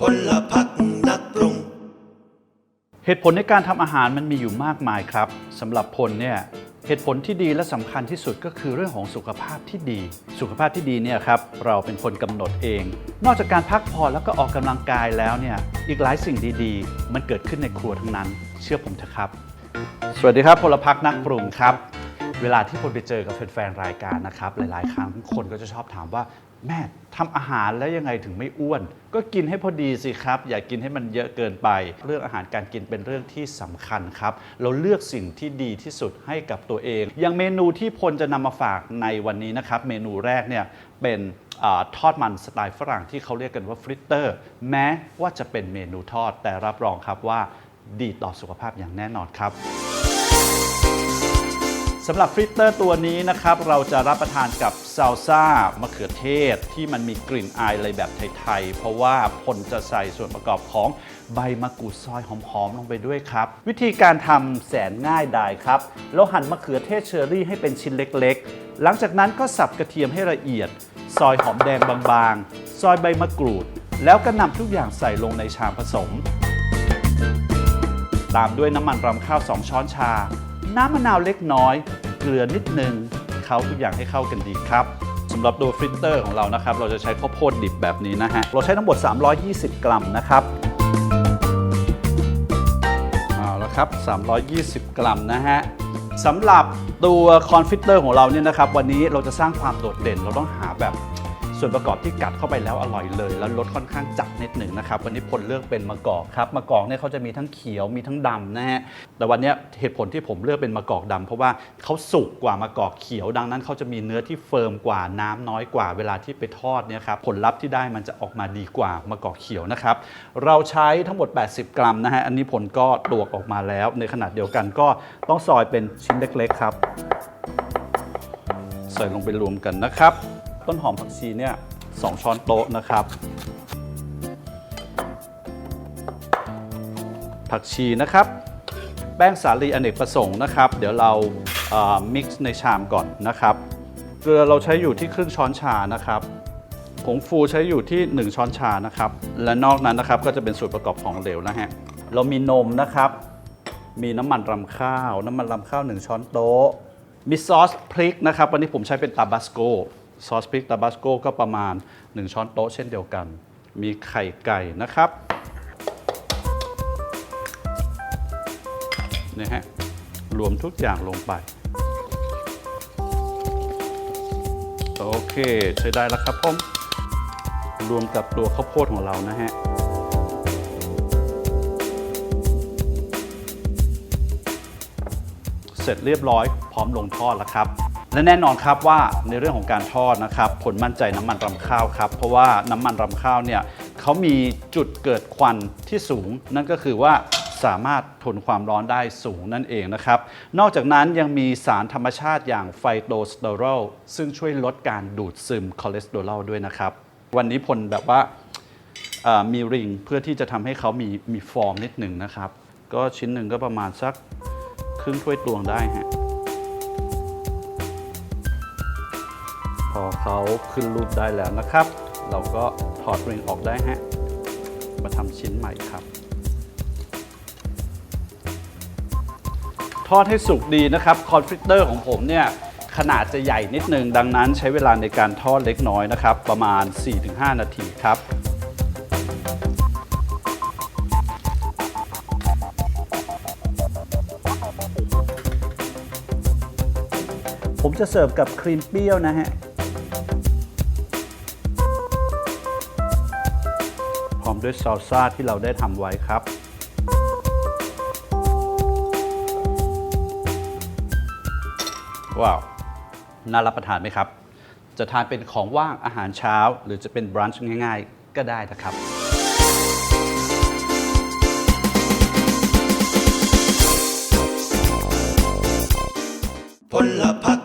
พลพักนักปรุง เหตุผลในการทำอาหารมันมีอยู่มากมายครับสำหรับพลเนี่ยเหตุผลที่ดีและสำคัญที่สุดก็คือเรื่องของสุขภาพที่ดี สุขภาพที่ดีเนี่ยครับเราเป็นคนกำหนดเอง นอกจากการพักผ่อนแล้วก็ออกกำลังกายแล้วเนี่ยอีกหลายสิ่งดีๆ มันเกิดขึ้นในครัวทั้งนั้น เชื่อผมเถอะครับ สวัสดีครับพลพักนักปรุงครับ เวลาที่คนไปเจอกับแฟนๆรายการนะครับ หลายๆ ครั้งคนก็จะชอบถามว่า แม่ทำอาหารแล้วยังไงถึงไม่อ้วน ก็กินให้พอดีสิครับ อย่ากินให้มันเยอะเกินไป เรื่องอาหารการกินเป็นเรื่องที่สำคัญครับ เราเลือกสิ่งที่ดีที่สุดให้กับตัวเอง อย่างเมนูที่พลจะนำมาฝากในวันนี้นะครับ เมนูแรกเนี่ยเป็นอาทอดมันสไตล์ฝรั่งที่เขาเรียกกันว่าฟริตเตอร์ แม้ว่าจะเป็นเมนูทอดแต่รับรองครับว่าดีต่อสุขภาพอย่างแน่นอนครับ สำหรับฟริตเตอร์ตัวนี้นะครับ เราจะรับประทานกับซาลซ่ามะเขือเทศ ที่มันมีกลิ่นอายอะไรแบบไทยๆ เพราะว่าพลจะใส่ส่วนประกอบของใบมะกรูดซอยหอมๆ ลงไปด้วยครับ วิธีการทำแสนง่ายดายครับเราหั่นมะเขือเทศเชอรี่ให้เป็นชิ้นเล็กๆ หลังจากนั้นก็สับกระเทียมให้ละเอียด ซอยหอมแดงบางๆ ซอยใบมะกรูด แล้วก็นำทุกอย่างใส่ลงในชามผสม ตามด้วยน้ำมันรำข้าว 2 ช้อนชา น้ำมะนาวเล็กน้อย เกลือนิดนึงเข้าทุกอย่างให้เข้ากันดีครับสำหรับตัวฟริตเตอร์ของเรานะครับ เราจะใช้ข้าวโพดดิบแบบนี้นะฮะ เราใช้ทั้งหมด 320 กรัมนะครับเอาละครับ 320 กรัมนะฮะสำหรับตัวคอนฟิตเตอร์ของเราเนี่ยนะครับ วันนี้เราจะสร้างความโดดเด่น เราต้องหาแบบ ส่วนประกอบที่กัดเข้าไปแล้วอร่อยเลย แล้วรสค่อนข้างจัดนิดหนึ่งนะครับ วันนี้ผลเลือกเป็นมะกอกครับมะกอกเนี่ยเขาจะมีทั้งเขียวมีทั้งดำนะฮะแต่วันนี้เหตุผลที่ผมเลือกเป็นมะกอกดำเพราะว่าเขาสุกกว่ามะกอกเขียวดังนั้นเขาจะมีเนื้อที่เฟิร์มกว่าน้ำน้อยกว่าเวลาที่ไปทอดเนี่ยครับผลลัพธ์ที่ได้มันจะออกมาดีกว่ามะกอกเขียวนะครับเราใช้ทั้งหมด 80 กรัมนะฮะอันนี้ผลก็ตวกออกมาแล้ว ในขนาดเดียวกันก็ต้องซอยเป็นชิ้นเล็ก ๆ ครับ ใส่ลงไปรวมกันนะครับ ต้นหอมผักชีเนี่ยสองช้อนโต๊ะนะครับ ผักชีนะครับ แป้งสาลีอเนกประสงค์นะครับ เดี๋ยวเรามิกซ์ในชามก่อนนะครับ เกลือเราใช้อยู่ที่ครึ่งช้อนชานะครับผงฟูใช้อยู่ที่ 1 ช้อนชานะครับ และนอกนั้นนะครับก็จะเป็นส่วนประกอบของเหลวนะฮะ เรามีนมนะครับ มีน้ำมันรำข้าว น้ำมันรำข้าว 1 ช้อนโต๊ะ มีซอสพริกนะครับ วันนี้ผมใช้เป็นตาบาสโก ซอสพริกตาบาสโก้ก็ประมาณ 1 ช้อนโต๊ะเช่นเดียวกัน มีไข่ไก่นะครับนี่ฮะรวมทุกอย่างลงไป โอเค ใช้ได้แล้วครับผมรวมกับตัวข้าวโพดของเรานะฮะเสร็จเรียบร้อยพร้อมลงทอดแล้วครับ และแน่นอนครับว่าในเรื่องของการทอดนะครับผลมั่นใจน้ำมันรำข้าวครับ เพราะว่าน้ำมันรำข้าวเนี่ยเขามีจุดเกิดควันที่สูง นั่นก็คือว่าสามารถทนความร้อนได้สูงนั่นเองนะครับ นอกจากนั้นยังมีสารธรรมชาติอย่างไฟโตสเตอรอลซึ่งช่วยลดการดูดซึมคอเลสเตอรอลด้วยนะครับ วันนี้พลแบบว่ามีริงเพื่อที่จะทำให้เขามีมีฟอร์มนิดหนึ่งนะครับ ก็ชิ้นหนึ่งก็ประมาณสักครึ่งถ้วยตวงได้ฮะ เขาขึ้นรูปได้แล้วนะครับ เราก็ถอดริงออกได้ฮะ มาทำชิ้นใหม่ครับ ทอดให้สุกดีนะครับ คอนฟิตเตอร์ของผมเนี่ยขนาดจะใหญ่นิดนึง ดังนั้นใช้เวลาในการทอดเล็กน้อยนะครับ ประมาณ 4-5 นาทีครับผมจะเสิร์ฟกับครีมเปรี้ยวนะฮะ ร้อมด้วยซอลซ่าที่เราได้ทำไว้ครับ ว้าว น่ารับประทานไหมครับ จะทานเป็นของว่างอาหารเช้า หรือจะเป็นบรันช์ง่ายๆ ก็ได้นะครับพลพัก